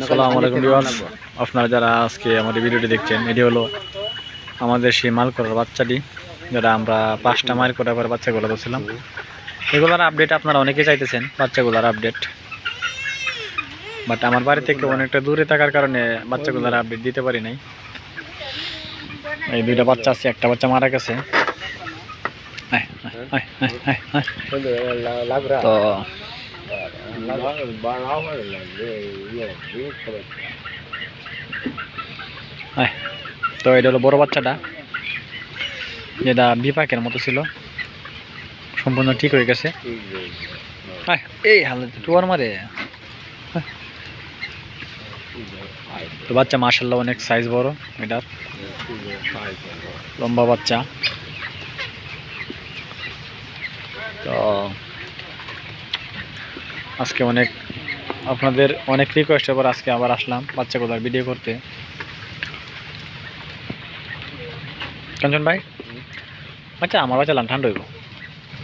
আসসালামু আলাইকুম ভিউয়ার্স। আপনারা যারা আজকে আমাদের ভিডিওটি দেখছেন এটি হলো আমাদের সেই মাল করার বাচ্চাটি যেটা আমরা পাঁচটা মাইল করার পর বাচ্চাগুলো ধরছিলাম। এগুলোর আপডেট আপনারা অনেকে চাইতেছেন বাচ্চাগুলোর আপডেট বাট আমার বাড়ি থেকে অনেকটা দূরে থাকার কারণে বাচ্চাগুলোর আপডেট দিতে পারি নাই। এই দুইটা বাচ্চা আছে একটা বাচ্চা মারা গেছে। তো। তো এটা হলো বড় বাচ্চাটা। যেটা বিপাকের মতো ছিল। সম্পূর্ণ ঠিক হয়ে গেছে। এই টুয়ার মারে। তো বাচ্চা মার্শাল্লাহ অনেক সাইজ বড় এটার। লম্বা বাচ্চা। তো আজকে অনেক আপনাদের অনেক রিকোয়েস্টের পর আজকে আবার আসলাম বাচ্চাগুলোর ভিডিও করতে। কাঞ্চন ভাই? আচ্ছা আমার বাচ্চা লান ঠান্ডা হইব?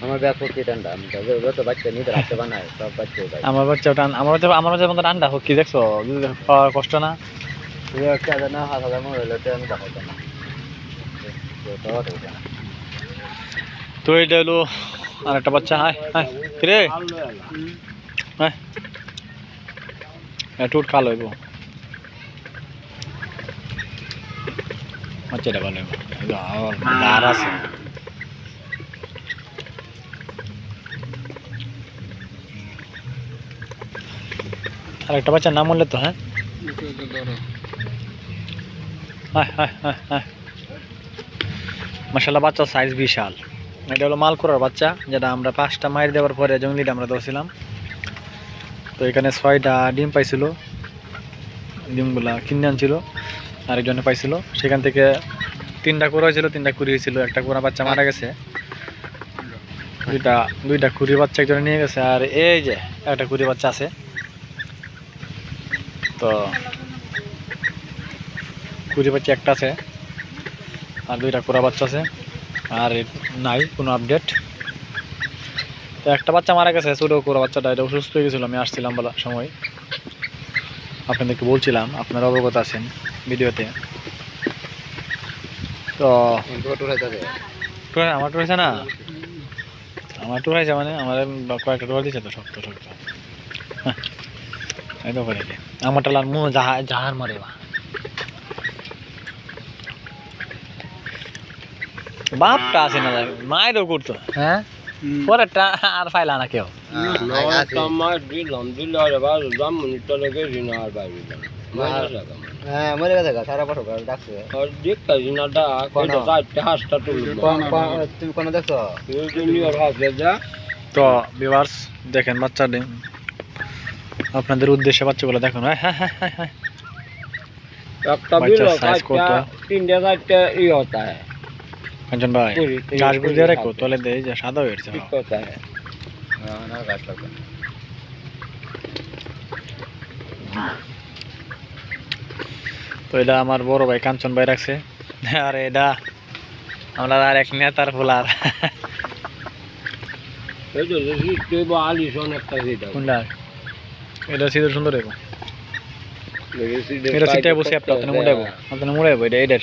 আমার ব্যাগ ঠান্ডা আমি তো যত বাচ্চা নিতে রাখতে বানায় সব বাচ্চা। ভাই আমার বাচ্চা টান আমার বাচ্চা আমার বাচ্চার মতো ঠান্ডা হোক কি দেখছ পাওয়ার কষ্ট না। না হাত হাজার মনে হলো তো আমি না। তো এটা হলো আর একটা বাচ্চা হায় হায়। রে হ্যাঁ টুট কালো হইব বাচ্চাটা ভালো হইব আর আছে। আর একটা বাচ্চার নাম বললে তো হ্যাঁ? হায় হায় হায় হায়। মাসাল্লাহ বাচ্চার সাইজ বিশাল। এটা হলো মালকুরার বাচ্চা, যেটা আমরা পাঁচটা মাইর দেওয়ার পরে জঙ্গলিটা আমরা ধরছিলাম। তো এখানে ছয়টা ডিম পাইছিল। ডিমগুলা কিনে আনছিল, আরেকজনে পাইছিল। সেখান থেকে তিনটা কুড়া হয়েছিল, তিনটা কুড়ি হয়েছিল। একটা কুড়া বাচ্চা মারা গেছে। দুইটা দুইটা কুড়ি বাচ্চা একজনে নিয়ে গেছে। আর এই যে, একটা কুড়ি বাচ্চা আছে। তো কুড়ি বাচ্চা একটা আছে। আর দুইটা কুড়া বাচ্চা আছে। আর নাই কোনো আপডেট একটা বাচ্চা মারা গেছে ছোটো করে বাচ্চাটা এটা অসুস্থ হয়ে গেছিল আমি আসছিলাম বলা সময়। আপনাদেরকে বলছিলাম আপনারা অবগত আছেন ভিডিওতে। তো আমার টুর হয়েছে না? আমার টুর হয়েছে মানে আমার কয়েকটা টুর দিয়েছে তো শক্ত শক্ত। হ্যাঁ, এই তো করে আমারটা লাল মুহ জাহা জাহার মারে বা। বাপটা আছে না মায়েরও করতো। হ্যাঁ? পরেরটা আর পাইলা না কেউ। হ্যাঁ তো ভিউয়ার্স দেখেন বাচ্চা আপনাদের উদ্দেশ্যে বাচ্চাগুলো দেখুন হ্যাঁ হ্যাঁ হ্যাঁ হ্যাঁ? তিনটে চারটে ই হতা হ্যাঁ কাঞ্চন ভাই কুড়ি- গাছগুলো দিয়ে রাখো তলে দেয় যে সাদা হয়ে তো এটা আমার বড় ভাই কাঞ্চন ভাই রাখছে। আর এটা আমরা আর এক নেতার ফুলার। এটা। সুন্দর এটা সিটে বসে আপনার আপনি মুড়াইবো আপনি মুড়াইবো এটা এটার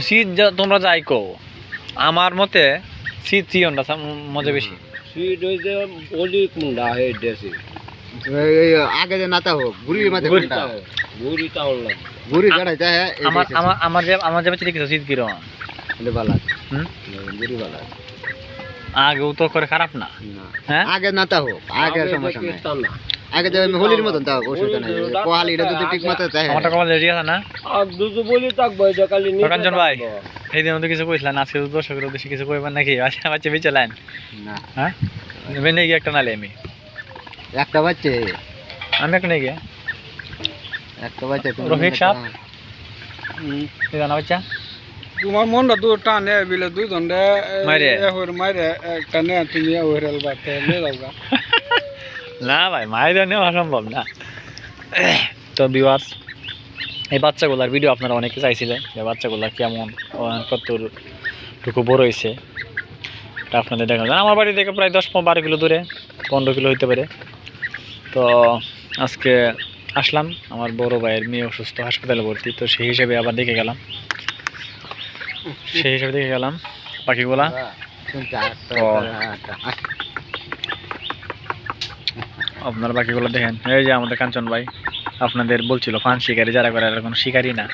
শীত যা তোমরা যাই কো আমার মতে শীত চিয়নটা মজা বেশি। এই আগে যে নাতা হোক গুড়ির মাঝে গুড়ি- কোনটা গুড়ি গাড়াইতে হ্যাঁ এই আমার আমার আমার যে আমার যে দেখেছ শীত ছেলে বালা। হুম? গুড়ি বালা। আগেও তো করে খারাপ না? না। হ্যাঁ? আগে নাতা হোক আগে সমস্যা নাই। আগে যে হোলির মতন তা অসুবিধা নাই কোহালি এটা যদি ঠিক মতো তাই আমারটা কমাল রেডি আছে না? কাঞ্চন ভাই এই দিন তো কিছু কইছিলেন আজকে তো দর্শকের উদ্দেশ্যে কিছু কইবেন নাকি আচ্ছা বাচ্চা বেঁচে লাইন। না। হ্যাঁ? বেনে গিয়ে একটা নালে আমি। একটা বাচ্চা? আমি একটা নিয়ে একটা বাচ্চা তুমি রফিক সাহেব? এই জানা বাচ্চা? তোমার মনটা দু টানে বিলে দুই দণ্ডে মাইরে। একটা নে তুমি হইর বাতে নে দাওগা না ভাই মায়ের নেওয়া অসম্ভব না। তো বিওয়ার্স এই বাচ্চাগুলার ভিডিও আপনারা অনেকে চাইছিলেন যে বাচ্চাগুলা কেমন কতটুকু বড় হয়েছে এটা আপনাদের দেখানো। আমার বাড়ি থেকে প্রায় দশ পনেরো বারো কিলো দূরে পনেরো কিলো হইতে পারে। তো আজকে আসলাম আমার বড় ভাইয়ের মেয়ে অসুস্থ হাসপাতালে ভর্তি তো সেই হিসেবে আবার দেখে গেলাম। সেই হিসেবে দেখে গেলাম পাখিগুলা ও। আপনার বাকিগুলো দেখেন। এই যে আমাদের কাঞ্চন ভাই আপনাদের বলছিল ফান শিকারি যারা করে এরা কোনো শিকারি না।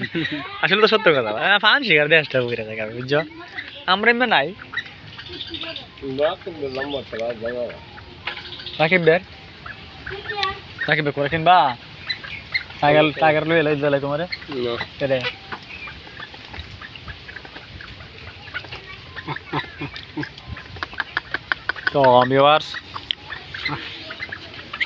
আসলে তো সত্য কথা। ফান শিকার দেশটা ঘুরে থাকে বুঝছ? আমরা এমনি নাই। রাকিব বের রাকিব বের করে কিনবা টাইগার টাইগার লই এলাই দিলাই তোমারে। রে? তো ভিউয়ার্স